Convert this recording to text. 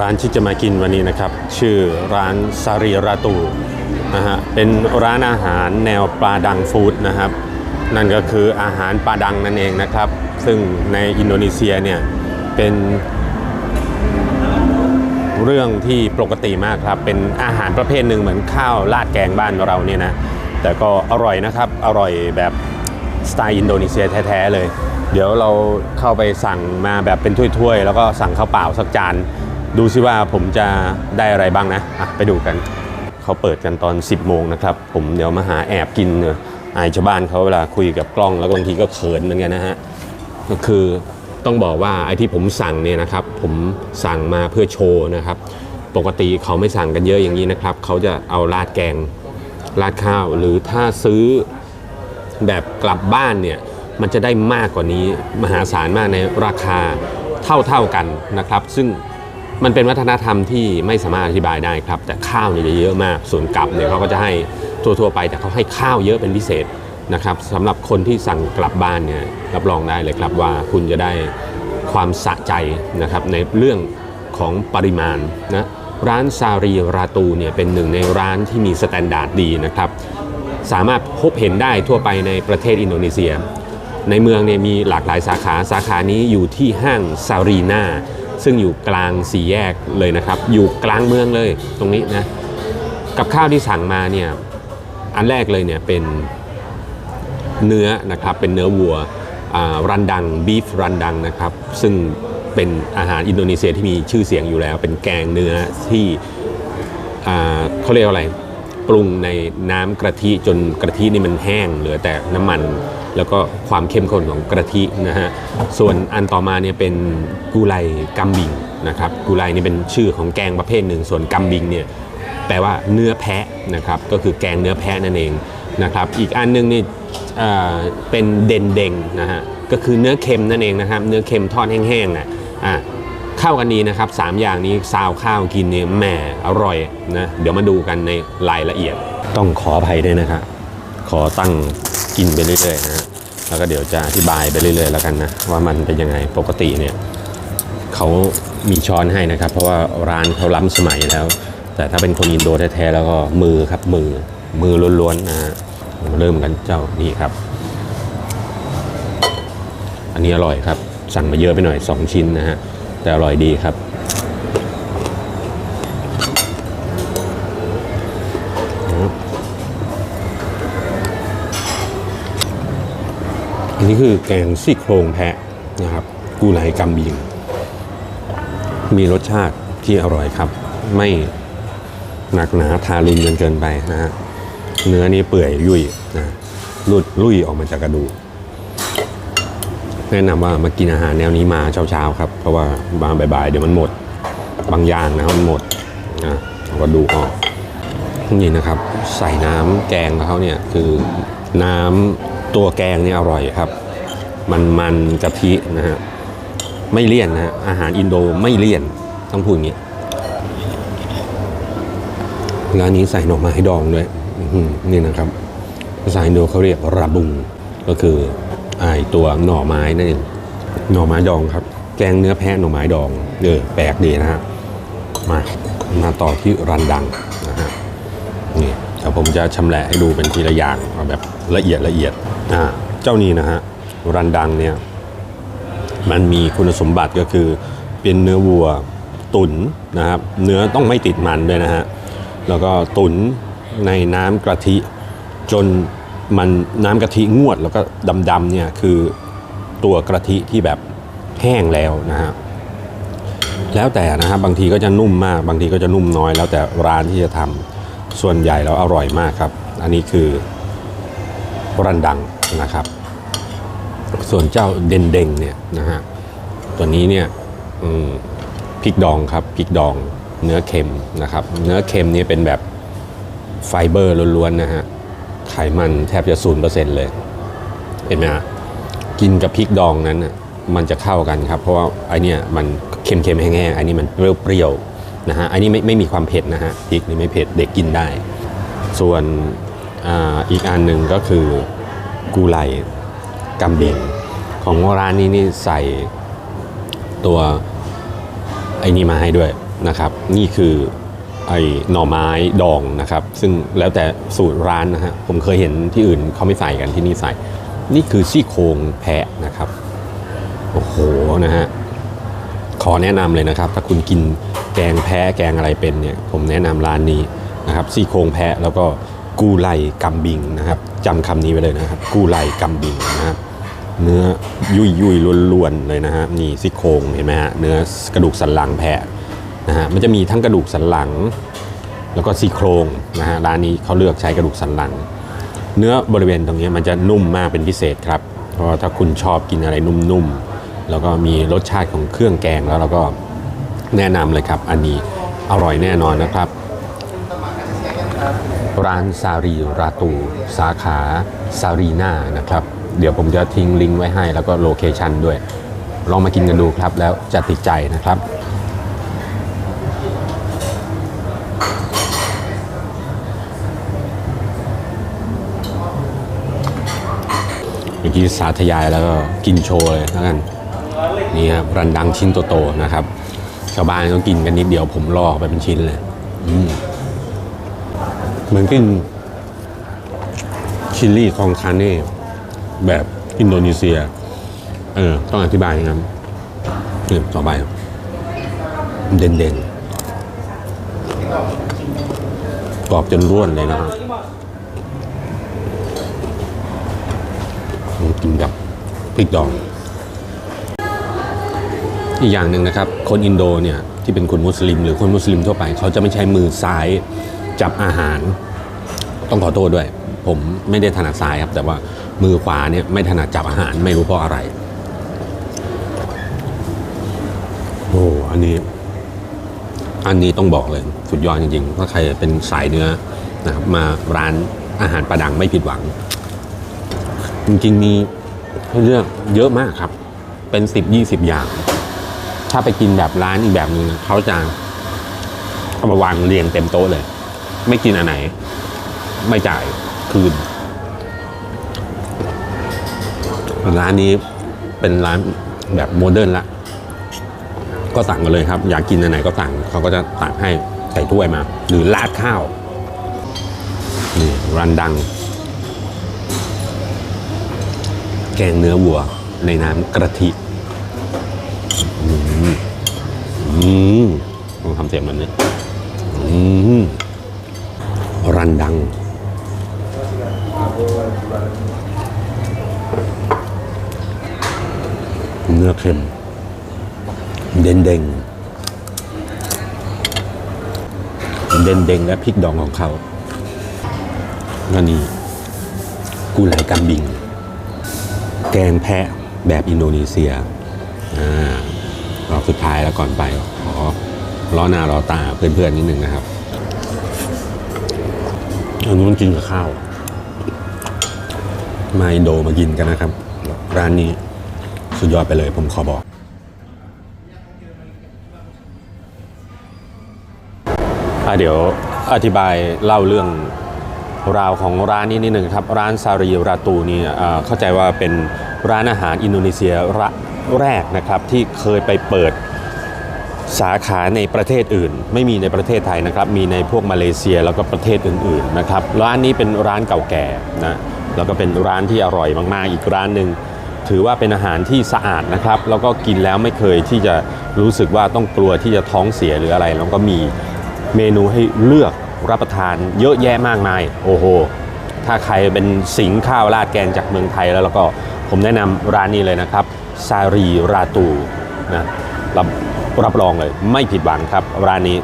ร้านที่จะมากินวันนี้นะครับ ชื่อร้านซารีราตูนะฮะเป็นร้านอาหารแนวปลาดังฟู้ดนะครับ นั่นก็คืออาหารปลาดังนั่นเองนะครับ ซึ่งในอินโดนีเซียเนี่ยเป็นเรื่องที่ปกติมากครับ เป็นอาหารประเภทหนึ่งเหมือนข้าวราดแกงบ้านเราเนี่ยนะแต่ก็อร่อยนะครับอร่อยแบบสไตล์อินโดนีเซียแท้ๆเลย เดี๋ยวเราเข้าไปสั่งมาแบบเป็นถ้วยๆ แล้วก็สั่งข้าวเปล่าสักจาน ดูซิว่าผมจะได้อะไรบ้างนะะไปดูกัน เขาเปิดกันตอน 10 โมงนะครับ ผมเดี๋ยวมาหาแอบกินเนอะอายชาวบ้านเขาเวลาคุยกับกล้องแล้วบางทีก็เขินเหมือนกันนะฮะก็คือต้องบอกว่าไอ้ที่ผมสั่งเนี่ยนะครับผมสั่งมาเพื่อโชว์นะครับ ปกติเขาไม่สั่งกันเยอะอย่างนี้นะครับ เขาจะเอาราดแกงราดข้าว หรือถ้าซื้อแบบกลับบ้านเนี่ยมันจะได้มากกว่านี้มหาศาลมากในราคาเท่าๆกันนะครับ ซึ่ง มันเป็นวัฒนธรรมที่ไม่สามารถอธิบายได้ครับ แต่ข้าวเนี่ยจะเยอะมาก ส่วนกับเนี่ยเขาก็จะให้ทั่วๆไป แต่เขาให้ข้าวเยอะเป็นพิเศษนะครับสำหรับคนที่สั่งกลับบ้านเนี่ยรับรองได้เลยครับว่าคุณจะได้ความสะใจนะครับในเรื่องของปริมาณนะร้านซารีราตูเนี่ยเป็นหนึ่งในร้านที่มีสแตนดาร์ดดีนะครับสามารถพบเห็นได้ทั่วไปในประเทศอินโดนีเซีย ในเมืองเนี่ยมีหลากหลายสาขาสาขานี้อยู่ที่ห้างซารีนา ซึ่งอยู่กลางสี่แยกเลยนะครับ อยู่กลางเมืองเลยตรงนี้นะ กับข้าวที่สั่งมาเนี่ย อันแรกเลยเนี่ยเป็นเนื้อนะครับ เป็นเนื้อวัวรันดังบีฟรันดังนะครับ ซึ่งเป็นอาหารอินโดนีเซียที่มีชื่อเสียงอยู่แล้ว เป็นแกงเนื้อที่เขาเรียกว่าอะไร ปรุงในน้ำกะทิจนกะทินี่มันแห้งเหลือแต่น้ำมัน แล้วก็ความเข้มข้นของกะทินะฮะส่วนอันต่อมาเนี่ยเป็นกูไลกัมบิงนะครับกูไลนี่เป็นชื่อของแกงประเภทหนึ่ง ส่วนกัมบิงเนี่ยแปลว่าเนื้อแพะนะครับก็คือแกงเนื้อแพะนั่นเองนะครับอีกอันหนึงนี่เอ่อเป็นเดนเดงนะฮะก็คือเนื้อเค็มนั่นเองนะครับเนื้อเค็มทอดแห้งๆนะอะ เข้ากันดีนะครับ 3 อย่างนี้ซาวข้าวกินเนี่ยแหมอร่อยนะเดี๋ยวมาดูกันในรายละเอียด ต้องขออภัยด้วยนะครับขอตั้งกินไปเรื่อยๆนะแล้วก็เดี๋ยวจะอธิบายไปเรื่อยๆแล้วกันนะว่ามันเป็นยังไงปกติเนี่ยเขามีช้อนให้นะครับ เพราะว่าร้านเขาล้ำสมัยแล้ว แต่ถ้าเป็นคนอินโดแท้ๆแล้วก็มือครับมือมือล้วนๆนะฮะเริ่มกันเจ้านี่ครับ อันนี้อร่อยครับ สั่งมาเยอะไปหน่อย 2 ชิ้นนะฮะ แต่อร่อยดีครับ อันนี้คือแกงซี่โครงแพะนะครับ กูไลกัมบิง มีรสชาติที่อร่อยครับ ไม่หนักหนาทารุณจนเกินไปนะฮะเนื้อนี่เปื่อยยุ่ยนะลุดลุยออกมาจากกระดูก แนะนำว่ามากินอาหารแนวนี้มาเช้าๆครับ เพราะว่าบางบ่ายๆเดี๋ยวมันหมดบางอย่างนะครับมันหมดนะเราก็ดูออกนี่นะครับ ใส่น้ำแกงเขาเนี่ยคือน้ำตัวแกงเนี่ยอร่อยครับ มันมันกะทินะฮะไม่เลี่ยนนะฮะอาหารอินโดไม่เลี่ยนต้องพูดอย่างนี้ร้านนี้ใส่หน่อไม้ดองด้วยนี่นะครับภาษาอินโดเขาเรียกราบุงก็คือ ไอตัวหน่อไม้นั่นเองหน่อไม้ดองครับ แกงเนื้อแพะหน่อไม้ดองเออแปลกดีนะฮะมามาต่อที่รันดังนะฮะนี่เดี๋ยวผมจะชำแหละให้ดูเป็นทีละอย่างเอาแบบละเอียดละเอียดอ่าเจ้านี้นะฮะรันดังเนี่ยมันมีคุณสมบัติก็คือเป็นเนื้อวัวตุ๋นนะครับ เนื้อต้องไม่ติดมันด้วยนะฮะแล้วก็ตุ๋นในน้ำกะทิจน มันน้ำกะทิงวดแล้วก็ดำๆเนี่ยคือตัวกะทิที่แบบแห้งแล้วนะฮะแล้วแต่นะครับบางทีก็จะนุ่มมาก บางทีก็จะนุ่มน้อย แล้วแต่ร้านที่จะทำส่วนใหญ่แล้วอร่อยมากครับ อันนี้คือรันดังนะครับ ส่วนเจ้าเด่นเดงเนี่ยนะฮะตัวนี้เนี่ยพริกดองครับพริกดองเนื้อเค็มนะครับ เนื้อเค็มนี่เป็นแบบไฟเบอร์ล้วนๆนะฮะ ไขมันแทบจะศูนเปอร์เซ็นต์เลย เห็นไหมฮะกินกับพริกดองนั้นน่ะมันจะเข้ากันครับ เพราะว่าไอเนี่ยมันเค็มๆแห้งๆอันนี้มันเปรี้ยวๆนะฮะอันนี้ไม่ไม่มีความเผ็ดนะฮะพริกนี่ไม่เผ็ดเด็กกินได้ ส่วนอ,อีกอันหนึ่งก็คือกูไลกัมเบงของร้านนี้นี่ใส่ตัวไอ้นี่มาให้ด้วยนะครับ นี่คือ ไอ้หน่อไม้ดองนะครับ ซึ่งแล้วแต่สูตรร้านนะฮะผมเคยเห็นที่อื่นเขาไม่ใส่กันที่นี่ใส่ นี่คือซี่โครงแพะนะครับโอ้โหนะฮะขอแนะนำเลยนะครับ ถ้าคุณกินแกงแพะแกงอะไรเป็นเนี่ย ผมแนะนำร้านนี้นะครับซี่โครงแพะแล้วก็กูไลกัมบิงนะครับจำคำนี้ไว้เลยนะครับ กูไลกัมบิงนะครับเนื้อยุ่ยยุ่ยล้วนๆเลยนะฮะนี่ซี่โครงเห็นไหมฮะเนื้อกระดูกสันหลังแพะ นะฮะมันจะมีทั้งกระดูกสันหลัง แล้วก็ซี่โครงนะฮะร้านนี้เขาเลือกใช้กระดูกสันหลัง เนื้อบริเวณตรงนี้มันจะนุ่มมากเป็นพิเศษครับ เพราะว่าถ้าคุณชอบกินอะไรนุ่มๆแล้วก็มีรสชาติของเครื่องแกงแล้วเราก็แนะนำเลยครับ อันนี้อร่อยแน่นอนนะครับ ร้านซารีราตู สาขาซารีนานะครับ เดี๋ยวผมจะทิ้งลิงก์ไว้ให้ แล้วก็โลเคชันด้วย ลองมากินกันดูครับ แล้วจะติดใจนะครับ เมื่อกี้สาธยายแล้วก็กินโชว์เลยแล้วกันนี่ครับรันดังชิ้นโตๆนะครับ ชาวบ้านก็กินกันนิดเดียวผมลอกไปเป็นชิ้นเลยอืเหมือนกินชิลลี่คองคาเน่แบบอินโดนีเซีย เออ ต้องอธิบายอย่างนั้นนี่ต่อไป เด่นๆกรอบจนร่วนเลยนะครับ กินกับพริกดอง อีกอย่างหนึ่งนะครับ คนอินโดเนี่ยที่เป็นคนมุสลิม หรือคนมุสลิมทั่วไป เขาจะไม่ใช้มือซ้ายจับอาหาร ต้องขอโทษด้วย ผมไม่ได้ถนัดซ้ายครับ แต่ว่ามือขวาเนี่ยไม่ถนัดจับอาหารไม่รู้เพราะอะไร โอ้อันนี้ อันนี้ต้องบอกเลยสุดยอดจริงๆถ้าใครเป็นสายเนื้อนะครับมาร้านอาหารประดังไม่ผิดหวัง จริงๆมีให้เลือกเยอะมากครับ เป็นสิบยี่สิบอย่าง ถ้าไปกินแบบร้านอีกแบบหนึงเขาจะเอามาวางเรียงเต็มโต๊ะเลย ไม่กินอันไหน ไม่จ่ายคืน ร้านนี้เป็นร้านแบบโมเดิร์นละ ก็สั่งกันเลยครับ อยากกินอันไหนก็สั่งเขาก็จะตักให้ใส่ถ้วยมา หรือราดข้าวนี่ร้านดัง แก งเนื้อวัวในน้ำกระทิอืมอืมต้องทำเสียงแบบนี้อืมรันดัง เนื้อเค็ม เด่นเด้งเด่นเด้งและพริกดองของเขาแล้วนี่กูไหลกัมบิง แกงแพะแบบอินโดนีเซียอ่ารอบสุดท้ายแล้วก่อนไปขอล้อหน้าล้อตาเพื่อนๆนิดนึงนะครับอันนี้มันกินกับข้าว มาอินโดมากินกันนะครับ ร้านนี้สุดยอดไปเลยผมขอบอกอะเดี๋ยวอธิบายเล่าเรื่อง ราวของร้านนี้นิดหนึ่งครับ ร้านซารีราตูนี่เข้าใจว่าเป็นร้านอาหารอินโดนีเซียระแรกนะครับที่เคยไปเปิดสาขาในประเทศอื่น ไม่มีในประเทศไทยนะครับ มีในพวกมาเลเซียแล้วก็ประเทศอื่นๆนะครับร้านนี้เป็นร้านเก่าแก่นะแล้วก็เป็นร้านที่อร่อยมากๆ อีกร้านหนึ่งถือว่าเป็นอาหารที่สะอาดนะครับ แล้วก็กินแล้วไม่เคยที่จะรู้สึกว่าต้องกลัวที่จะท้องเสียหรืออะไร แล้วก็มีเมนูให้เลือก รับประทานเยอะแยะมากมาย โอ้โห ถ้าใครเป็นสิงข้าวราดแกงจากเมืองไทยแล้วแล้วก็ผมแนะนำร้านนี้เลยนะครับ ซารีราตูนะรับรับรองเลยไม่ผิดหวังครับร้านนี้